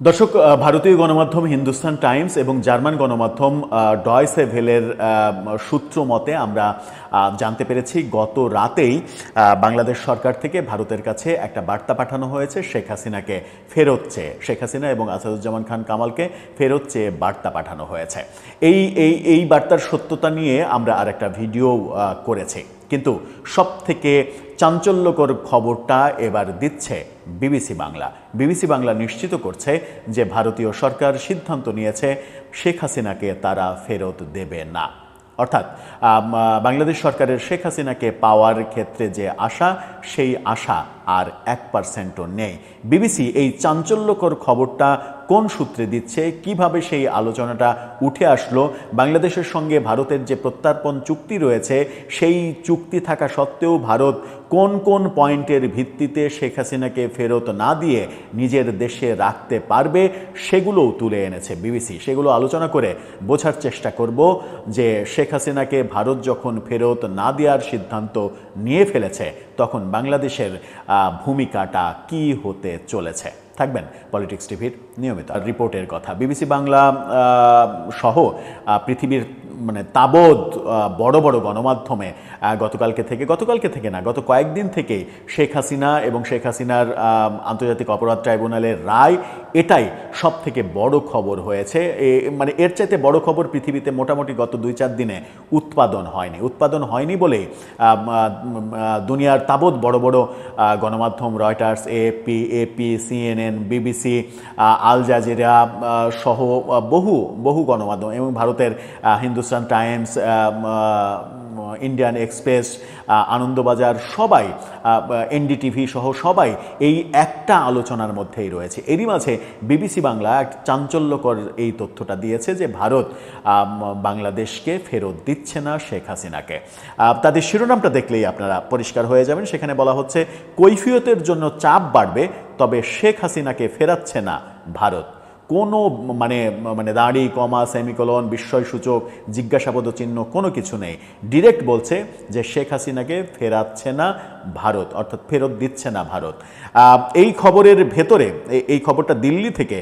দর্শক ভারতীয় গণমাধ্যম হিন্দুস্তান টাইমস এবং জার্মান গণমাধ্যম ডয়সে ভেলের সূত্র মতে আমরা জানতে পেরেছি গত রাতেই বাংলাদেশ সরকার থেকে ভারতের কাছে একটা বার্তা পাঠানো হয়েছে শেখ হাসিনাকে ফেরত শেখ হাসিনা এবং আসাদুজ্জামান খান কামালকে ফেরত বার্তা পাঠানো হয়েছে। এই এই এই বার্তার সত্যতা নিয়ে আমরা আরেকটা ভিডিও করেছি। কিন্তু সবথেকে চাঞ্চল্যকর খবরটা এবার দিচ্ছে বিবিসি বাংলা। বিবিসি বাংলা নিশ্চিত করছে যে ভারতীয় সরকার সিদ্ধান্ত নিয়েছে শেখ হাসিনাকে তারা ফেরত দেবে না। অর্থাৎ বাংলাদেশ সরকারের শেখ হাসিনাকে পাওয়ার ক্ষেত্রে যে আশা, সেই আশা আর এক পার্সেন্টও নেই। বিবিসি এই চাঞ্চল্যকর খবরটা কোন সূত্রে দিচ্ছে, কীভাবে সেই আলোচনাটা উঠে আসলো, বাংলাদেশের সঙ্গে ভারতের যে প্রত্যর্পণ চুক্তি রয়েছে, সেই চুক্তি থাকা সত্ত্বেও ভারত কোন কোন পয়েন্টের ভিত্তিতে শেখ হাসিনাকে ফেরত না দিয়ে নিজের দেশে রাখতে পারবে, সেগুলোও তুলে এনেছে বিবিসি। সেগুলো আলোচনা করে বোঝার চেষ্টা করব যে শেখ হাসিনাকে ভারত যখন ফেরত না দেওয়ার সিদ্ধান্ত নিয়ে ফেলেছে, তখন বাংলাদেশের ভূমিকাটা কি হতে চলেছে? থাকবেন পলিটিক্স টিভির নিয়মিত রিপোর্টের কথা। বিবিসি বাংলা সহ পৃথিবীর মানে তাবদ বড় বড় গণমাধ্যমে গতকালকে থেকে গতকালকে থেকে না, গত কয়েকদিন থেকেই শেখ হাসিনা এবং শেখ হাসিনার আন্তর্জাতিক অপরাধ ট্রাইব্যুনালের রায় এটাই সব থেকে বড় খবর হয়েছে। মানে এর চাইতে বড় খবর পৃথিবীতে মোটামুটি গত দুই চার দিনে উৎপাদন হয়নি। উৎপাদন হয়নি বলেই দুনিয়ার তাবৎ বড় বড় গণমাধ্যম, Reuters AP AP CNN BBC Al Jazeera সহ বহু বহু গণমাধ্যম এবং ভারতের Hindustan Times Indian Express Anandabazar সবাই এনডিটিভি সহ সবাই এই একটা আলোচনার মধ্যেই রয়েছে। এরই মাঝে বিবিসি বাংলা এক চাঞ্চল্যকর এই তথ্যটা দিয়েছে যে ভারত বাংলাদেশকে ফেরত দিচ্ছে না শেখ হাসিনাকে। তাদের শিরোনামটা দেখলেই আপনারা পরিষ্কার হয়ে যাবেন। সেখানে বলা হচ্ছে, কৈফিয়তের জন্য চাপ বাড়বে, তবে শেখ হাসিনাকে ফেরাচ্ছে না ভারত। কোনো মানে মানে দাড়ি, কমা, সেমিকলন, বিস্ময়সূচক, জিজ্ঞাসাপদ চিহ্ন কোনো কিছু নেই। ডিরেক্ট বলছে যে শেখ হাসিনাকে ফেরাচ্ছে না ভারত, অর্থাৎ ফেরত দিচ্ছে না ভারত। এই খবরের ভেতরে এই খবরটা দিল্লি থেকে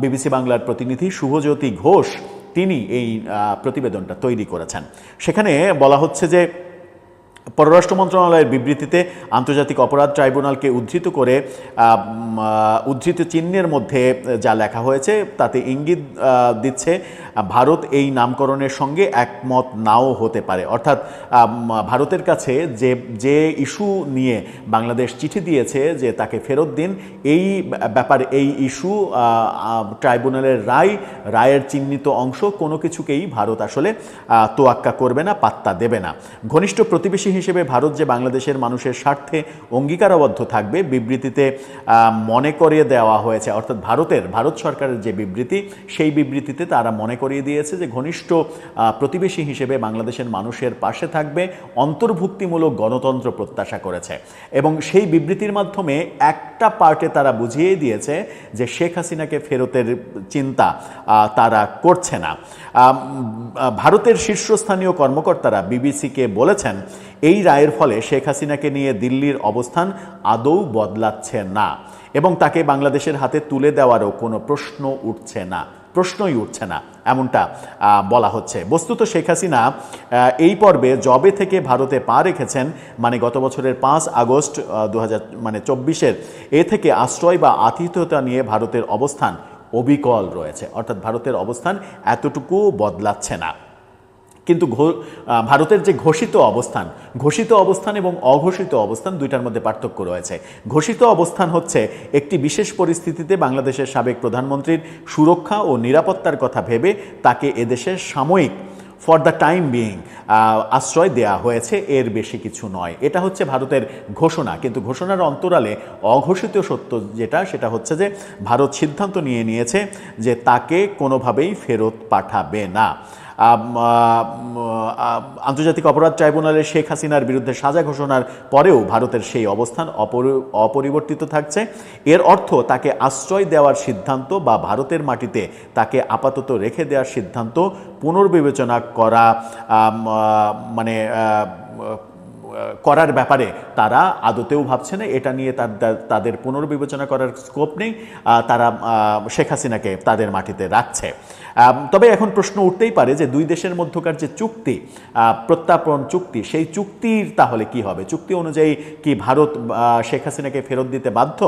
বিবিসি বাংলার প্রতিনিধি শুভজ্যোতি ঘোষ, তিনি এই প্রতিবেদনটা তৈরি করেছেন। সেখানে বলা হচ্ছে যে পররাষ্ট্র মন্ত্রণালয়ের বিবৃতিতে আন্তর্জাতিক অপরাধ ট্রাইব্যুনালকে উদ্ধৃত করে উদ্ধৃত চিহ্নের মধ্যে যা লেখা হয়েছে তাতে ইঙ্গিত দিচ্ছে ভারত এই নামকরণের সঙ্গে একমত নাও হতে পারে। অর্থাৎ ভারতের কাছে যে যে ইস্যু নিয়ে বাংলাদেশ চিঠি দিয়েছে যে তাকে ফেরত দিন, এই ব্যাপার, এই ইস্যু ট্রাইব্যুনালের রায়, রায়ের চিহ্নিত অংশ কোনো কিছুকেই ভারত আসলে তোয়াক্কা করবে না, পাত্তা দেবে না। ঘনিষ্ঠ প্রতিবেশী হিসেবে ভারত যে বাংলাদেশের মানুষের স্বার্থে অঙ্গীকারাবদ্ধ থাকবে, বিবৃতিতে মনে করিয়ে দেওয়া হয়েছে। অর্থাৎ ভারতের, ভারত সরকারের যে বিবৃতি, সেই বিবৃতিতে তারা মনে করিয়ে দিয়েছে যে ঘনিষ্ঠ প্রতিবেশী হিসেবে বাংলাদেশের মানুষের পাশে থাকবে, অন্তর্ভুক্তিমূলক গণতন্ত্র প্রত্যাশা করেছে। এবং সেই বিবৃতির মাধ্যমে একটা পার্টে তারা বুঝিয়ে দিয়েছে যে শেখ হাসিনাকে ফেরতের চিন্তা তারা করছে না। ভারতের শীর্ষস্থানীয় কর্মকর্তারা বিবিসিকে বলেছেন এই রায়ের ফলে শেখ হাসিনাকে নিয়ে দিল্লির অবস্থান আদৌ বদলাচ্ছে না এবং তাকে বাংলাদেশের হাতে তুলে দেওয়ারও কোনো প্রশ্ন উঠছে না, প্রশ্নই উঠছে না, এমনটা বলা হচ্ছে। বস্তুত শেখ হাসিনা এই পর্বে জবে থেকে ভারতে পা রেখেছেন মানে গত বছরের পাঁচ আগস্ট দু হাজার মানে চব্বিশের এ থেকে আশ্রয় বা আতিথ্যতা নিয়ে ভারতের অবস্থান অবিকল রয়েছে। অর্থাৎ ভারতের অবস্থান এতটুকু বদলাচ্ছে না। কিন্তু ভারতের যে ঘোষিত অবস্থান ঘোষিত অবস্থান এবং অঘোষিত অবস্থান দুইটার মধ্যে পার্থক্য রয়েছে। ঘোষিত অবস্থান হচ্ছে একটি বিশেষ পরিস্থিতিতে বাংলাদেশের সাবেক প্রধানমন্ত্রীর সুরক্ষা ও নিরাপত্তার কথা ভেবে তাকে এদেশের সাময়িক ফর দ্য টাইম বিইং আশ্রয় দেয়া হয়েছে। এর বেশি কিছু নয়। এটা হচ্ছে ভারতের ঘোষণা। কিন্তু ঘোষণার অন্তরালে অঘোষিত সত্য যেটা, সেটা হচ্ছে যে ভারত সিদ্ধান্ত নিয়ে নিয়েছে যে তাকে কোনোভাবেই ফেরত পাঠাবে না। আন্তর্জাতিক অপরাধ ট্রাইব্যুনালে শেখ হাসিনার বিরুদ্ধে সাজা ঘোষণার পরেও ভারতের সেই অবস্থান অপরি- অপরিবর্তিত থাকছে। এর অর্থ তাকে আশ্রয় দেওয়ার সিদ্ধান্ত বা ভারতের মাটিতে তাকে আপাতত রেখে দেওয়ার সিদ্ধান্ত পুনর্বিবেচনা করা মানে করার ব্যাপারে তারা আদতেও ভাবছে না এটা নিয়ে তাদের পুনর্বিবেচনা করার স্কোপ নেই তারা শেখ হাসিনাকে তাদের মাটিতে রাখছে। তবে এখন প্রশ্ন উঠতেই পারে যে দুই দেশের মধ্যকার যে চুক্তি প্রত্যাপন চুক্তি, সেই চুক্তির তাহলে কি হবে? চুক্তি অনুযায়ী কি ভারত শেখ হাসিনাকে ফেরত দিতে বাধ্য?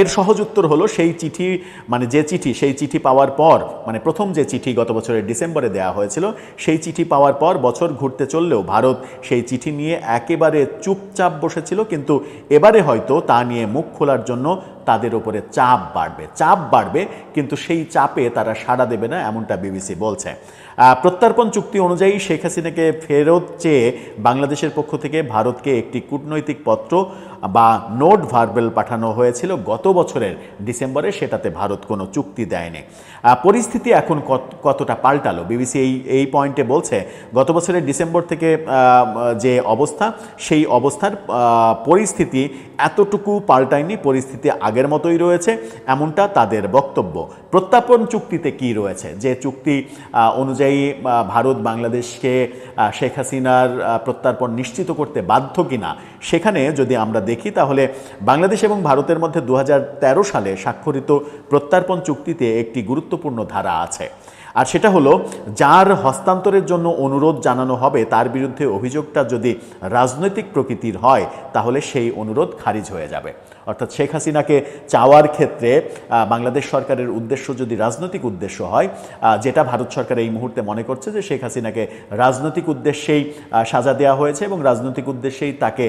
এর সহজ উত্তর হলো সেই চিঠি মানে যে চিঠি, সেই চিঠি পাওয়ার পর মানে প্রথম যে চিঠি গত বছরের ডিসেম্বরে দেওয়া হয়েছিল, সেই চিঠি পাওয়ার পর বছর ঘুরতে চললেও ভারত সেই চিঠি নিয়ে একেবারে চুপচাপ বসেছিল, কিন্তু এবারে হয়তো তা নিয়ে মুখ খোলার জন্য তাদের ওপরে চাপ বাড়বে। চাপ বাড়বে, কিন্তু সেই চাপে তারা সাড়া দেবে না, এমনটা বিবিসি বলছে। প্রত্যর্পণ চুক্তি অনুযায়ী শেখ হাসিনাকে ফেরত চেয়ে বাংলাদেশের পক্ষ থেকে ভারতকে একটি কূটনৈতিক পত্র বা নোট ভার্বেল পাঠানো হয়েছিল গত বছরের ডিসেম্বরে, সেটাতে ভারত কোনো চুক্তি দেয়নি। পরিস্থিতি এখন কত- কতটা পাল্টালো? বিবিসি এই এই পয়েন্টে বলছে, গত বছরের ডিসেম্বর থেকে যে অবস্থা, সেই অবস্থার পরিস্থিতি এতটুকু পাল্টায়নি, পরিস্থিতি আগের মতোই রয়েছে, এমনটা তাদের বক্তব্য। প্রত্যাপন চুক্তিতে কি রয়েছে? যে চুক্তি অনুযায়ী ভারত বাংলাদেশকে শেখ হাসিনার প্রত্যার্পণ নিশ্চিত করতে বাধ্য কিনা, সেখানে যদি আমরা দেখি, তাহলে বাংলাদেশ এবং ভারতের মধ্যে দু হাজার তেরো সালে স্বাক্ষরিত প্রত্যার্পণ চুক্তিতে একটি গুরুত্বপূর্ণ ধারা আছে। আর সেটা হলো, যার হস্তান্তরের জন্য অনুরোধ জানানো হবে, তার বিরুদ্ধে অভিযোগটা যদি রাজনৈতিক প্রকৃতির হয়, তাহলে সেই অনুরোধ খারিজ হয়ে যাবে। অর্থাৎ শেখ হাসিনাকে চাওয়ার ক্ষেত্রে বাংলাদেশ সরকারের উদ্দেশ্য যদি রাজনৈতিক উদ্দেশ্য হয় যেটা ভারত সরকার এই মুহূর্তে মনে করছে যে শেখ হাসিনাকে রাজনৈতিক উদ্দেশ্যেই সাজা দেওয়া হয়েছে এবং রাজনৈতিক উদ্দেশ্যেই তাকে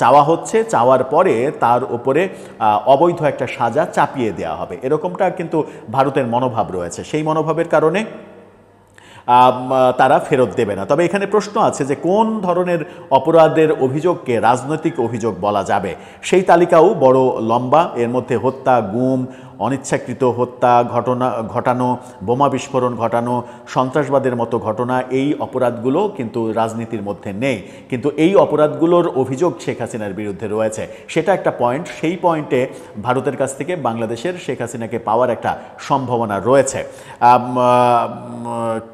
চাওয়া হচ্ছে। চাওয়ার পরে তার উপরে অবৈধ একটা সাজা চাপিয়ে দেওয়া হবে। এরকমটা কিন্তু ভারতের মনোভাব রয়েছে। সেই মনোভাবের কারণে তারা ফেরত দেবে না। তবে এখানে প্রশ্ন আছে যে কোন ধরনের অপরাধের অভিযোগকে রাজনৈতিক অভিযোগ বলা যাবে? সেই তালিকাও বড় লম্বা। এর মধ্যে হত্যা, গুম অনিচ্ছাকৃত হত্যা ঘটনা, ঘটানো, বোমা বিস্ফোরণ ঘটানো, সন্ত্রাসবাদের মতো ঘটনা, এই অপরাধগুলো কিন্তু রাজনীতির মধ্যে নেই। কিন্তু এই অপরাধগুলোর অভিযোগ শেখ হাসিনার বিরুদ্ধে রয়েছে। সেটা একটা পয়েন্ট। সেই পয়েন্টে ভারতের কাছ থেকে বাংলাদেশের শেখ হাসিনাকে পাওয়ার একটা সম্ভাবনা রয়েছে।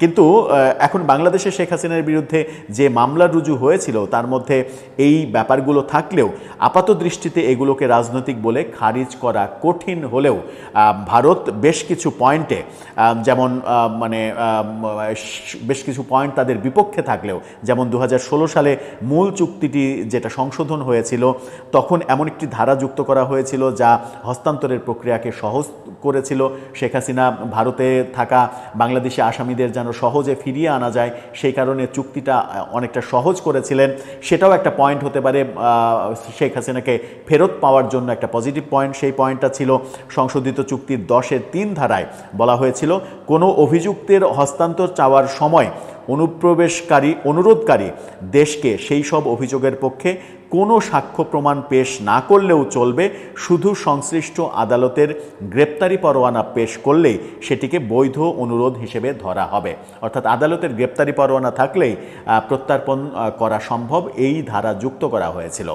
কিন্তু এখন বাংলাদেশে শেখ হাসিনার বিরুদ্ধে যে মামলা রুজু হয়েছিল, তার মধ্যে এই ব্যাপারগুলো থাকলেও আপাত দৃষ্টিতে এগুলোকে রাজনৈতিক বলে খারিজ করা কঠিন হলেও ভারত বেশ কিছু পয়েন্টে যেমন মানে বেশ কিছু পয়েন্ট তাদের বিপক্ষে থাকলেও, যেমন দু হাজার ষোলো সালে মূল চুক্তিটি যেটা সংশোধন হয়েছিল, তখন এমন একটি ধারা যুক্ত করা হয়েছিল যা হস্তান্তরের প্রক্রিয়াকে সহজ করেছিল। শেখ হাসিনা ভারতে থাকা বাংলাদেশি আসামিদের যেন সহজে ফিরিয়ে আনা যায়, সেই কারণে চুক্তিটা অনেকটা সহজ করেছিলেন। সেটাও একটা পয়েন্ট হতে পারে শেখ হাসিনাকে ফেরত পাওয়ার জন্য একটা পজিটিভ পয়েন্ট, সেই পয়েন্টটা ছিল। সংশোধিত চুক্তির দশের তিন ধারায় বলা হয়েছিল, কোনো অভিযুক্তের হস্তান্তর চাওয়ার সময় অনুপ্রবেশকারী, অনুরোধকারী দেশকে সেই সব অভিযোগের পক্ষে কোনো সাক্ষ্য প্রমাণ পেশ না করলেও চলবে, শুধু সংশ্লিষ্ট আদালতের গ্রেপ্তারি পরোয়ানা পেশ করলেই সেটিকে বৈধ অনুরোধ হিসেবে ধরা হবে। অর্থাৎ আদালতের গ্রেপ্তারি পরোয়ানা থাকলেই প্রত্যার্পণ করা সম্ভব, এই ধারা যুক্ত করা হয়েছিল।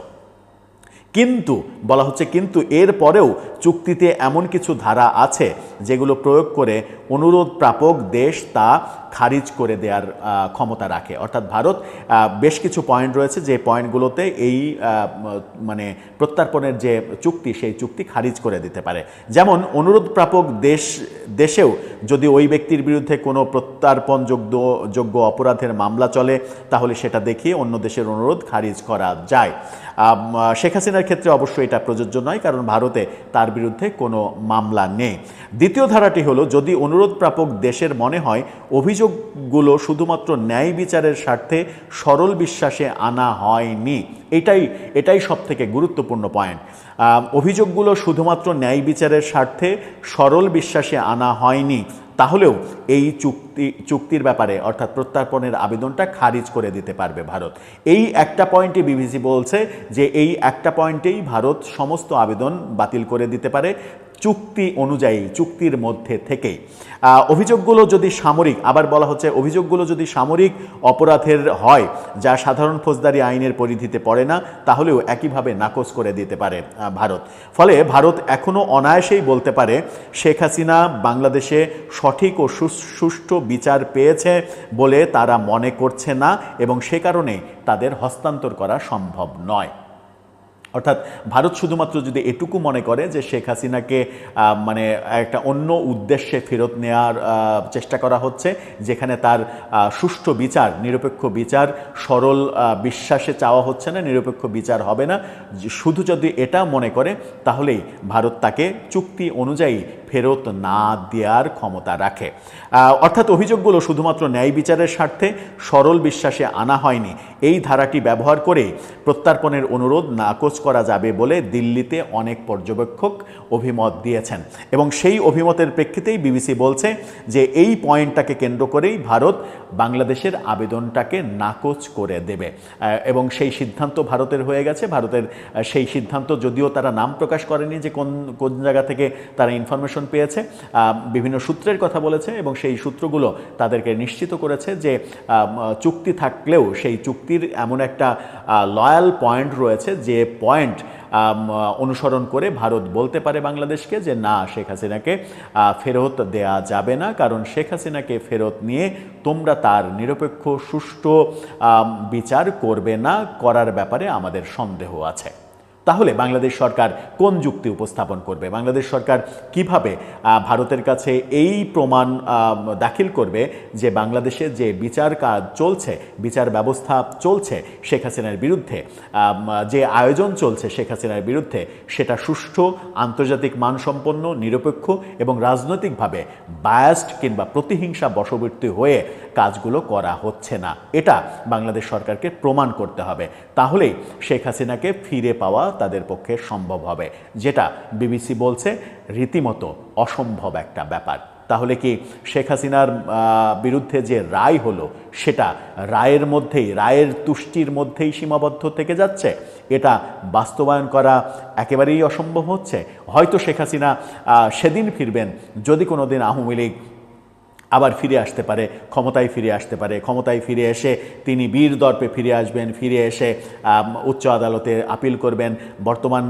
কিন্তু, বলা হচ্ছে কিন্তু এর পরেও চুক্তিতে এমন কিছু ধারা আছে যেগুলো প্রয়োগ করে অনুরোধ প্রাপক দেশ তা খারিজ করে দেওয়ার ক্ষমতা রাখে। অর্থাৎ ভারত বেশ কিছু পয়েন্ট রয়েছে যে পয়েন্টগুলোতে এই মানে প্রত্যার্পণের যে চুক্তি, সেই চুক্তি খারিজ করে দিতে পারে। যেমন অনুরোধ প্রাপক দেশ, দেশেও যদি ওই ব্যক্তির বিরুদ্ধে কোনো প্রত্যার্পণযোগ্য, যোগ্য অপরাধের মামলা চলে, তাহলে সেটা দেখিয়ে অন্য দেশের অনুরোধ খারিজ করা যায়। শেখ হাসিনার ক্ষেত্রে অবশ্যই এটা প্রযোজ্য নয়, কারণ ভারতে তার বিরুদ্ধে কোনো মামলা নেই। দ্বিতীয় ধারাটি হলো, যদি অনুরোধ প্রাপক দেশের মনে হয় অভিযোগগুলো শুধুমাত্র ন্যায় বিচারের স্বার্থে সরল বিশ্বাসে আনা হয়নি। এটাই এটাই সব থেকে গুরুত্বপূর্ণ পয়েন্ট অভিযোগগুলো শুধুমাত্র ন্যায় বিচারের স্বার্থে সরল বিশ্বাসে আনা হয়নি। তাহলেও এই চুক্তি, চুক্তির ব্যাপারে, অর্থাৎ প্রত্যার্পণের আবেদনটা খারিজ করে দিতে পারবে ভারত। এই একটা পয়েন্টে বিবিসি বলছে যে এই একটা পয়েন্টেই ভারত সমস্ত আবেদন বাতিল করে দিতে পারে। চুক্তি অনুযায়ী চুক্তির মধ্যে আহ, অভিযোগগুলো যদি সামরিক আবার বলা হচ্ছে অভিযোগগুলো যদি সামরিক অপরাধের হয় যা সাধারণ ফৌজদারি আইনের পরিধিতে পড়ে না তাহলেও একইভাবে নাকচ করে দিতে পারে ভারত। ফলে ভারত এখনও অনায়াসেই বলতে পারে শেখ হাসিনা বাংলাদেশে সঠিক ও সুষ্ঠু বিচার পেয়েছে বলে তারা মনে করছে না এবং সে কারণে তাদের হস্তান্তর করা সম্ভব নয়। অর্থাৎ ভারত শুধুমাত্র যদি এটুকু মনে করে যে শেখ হাসিনাকে মানে একটা অন্য উদ্দেশ্যে ফেরত নেওয়ার চেষ্টা করা হচ্ছে, যেখানে তার সুষ্ঠু বিচার, নিরপেক্ষ বিচার, সরল বিশ্বাসে চাওয়া হচ্ছে না, নিরপেক্ষ বিচার হবে না শুধু যদি এটা মনে করে, তাহলেই ভারত তাকে চুক্তি অনুযায়ী ফেরত না দেওয়ার ক্ষমতা রাখে। অর্থাৎ অভিযোগগুলো শুধুমাত্র ন্যায় বিচারের স্বার্থে সরল বিশ্বাসে আনা হয়নি। এই ধারাটি ব্যবহার করে প্রত্যার্পণের অনুরোধ নাকচ করা যাবে বলে দিল্লিতে অনেক পর্যবেক্ষক অভিমত দিয়েছেন। এবং সেই অভিমতের প্রেক্ষিতেই বিবিসি বলছে যে এই পয়েন্টটাকে কেন্দ্র করেই ভারত বাংলাদেশের আবেদনটাকে নাকচ করে দেবে। এবং সেই সিদ্ধান্ত ভারতের হয়ে গেছে। ভারতের সেই সিদ্ধান্ত যদিও তারা নাম প্রকাশ করেনি যে কোন কোন জায়গা থেকে তারা ইনফরমেশন পেয়েছে আহ, বিভিন্ন সূত্রের কথা বলেছে এবং সেই সূত্রগুলো তাদেরকে নিশ্চিত করেছে যে চুক্তি থাকলেও সেই চুক্তির এমন একটা লয়াল পয়েন্ট রয়েছে যে পয়েন্ট অনুসরণ করে ভারত বলতে পারে বাংলাদেশকে যে না শেখ হাসিনাকে ফেরত দেয়া যাবে না। কারণ শেখ হাসিনাকে ফেরত নিয়ে তোমরা তার নিরপেক্ষ সুষ্ঠু বিচার করবে না করার ব্যাপারে আমাদের সন্দেহ আছে। তাহলে বাংলাদেশ সরকার কোন যুক্তি উপস্থাপন করবে? বাংলাদেশ সরকার কীভাবে ভারতের কাছে এই প্রমাণ দাখিল করবে যে বাংলাদেশে যে বিচার কাজ চলছে, বিচার ব্যবস্থা চলছে শেখ হাসিনার বিরুদ্ধে যে আয়োজন চলছে শেখ হাসিনার বিরুদ্ধে, সেটা সুষ্ঠু, আন্তর্জাতিক মানসম্পন্ন, নিরপেক্ষ এবং রাজনৈতিকভাবে বায়াস্ট কিংবা প্রতিহিংসা বশবর্তী হয়ে কাজগুলো করা হচ্ছে না। এটা বাংলাদেশ সরকারকে প্রমাণ করতে হবে। তাহলেই শেখ হাসিনাকে ফিরে পাওয়া তাদের পক্ষে সম্ভব হবে। যেটা বিবিসি বলছে, রীতিমতো অসম্ভব একটা ব্যাপার। তাহলে কি শেখ হাসিনার বিরুদ্ধে যে রায় হলো, সেটা রায়ের মধ্যেই, রায়ের তুষ্টির মধ্যেই সীমাবদ্ধ থেকে যাচ্ছে? এটা বাস্তবায়ন করা একেবারেই অসম্ভব হচ্ছে? হয়তো শেখ হাসিনা সেদিন ফিরবেন, যদি কোনো দিন আওয়ামী লীগ আবার ফিরে আসতে পারে, ক্ষমতায় ফিরে আসতে পারে। ক্ষমতায় ফিরে এসে তিনি বীর দর্পে ফিরে আসবেন, ফিরে এসে উচ্চ আদালতে আপিল করবেন। বর্তমান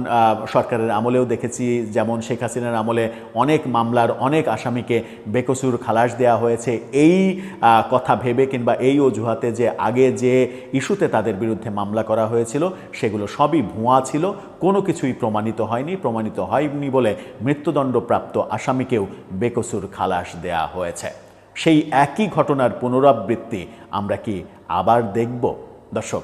সরকারের আমলেও দেখেছি যেমন শেখ হাসিনার আমলে অনেক মামলার অনেক আসামিকে বেকসুর খালাস দেওয়া হয়েছে। এই কথা ভেবে কিংবা এই অজুহাতে যে আগে যে ইস্যুতে তাদের বিরুদ্ধে মামলা করা হয়েছিল, সেগুলো সবই ভুয়া ছিল। কোনো কিছুই প্রমাণিত হয়নি প্রমাণিত হয়নি বলে মৃত্যুদণ্ডপ্রাপ্ত আসামিকেও বেকসুর খালাস দেয়া হয়েছে। সেই একই ঘটনার পুনরাবৃত্তি আমরা কি আবার দেখব? দর্শক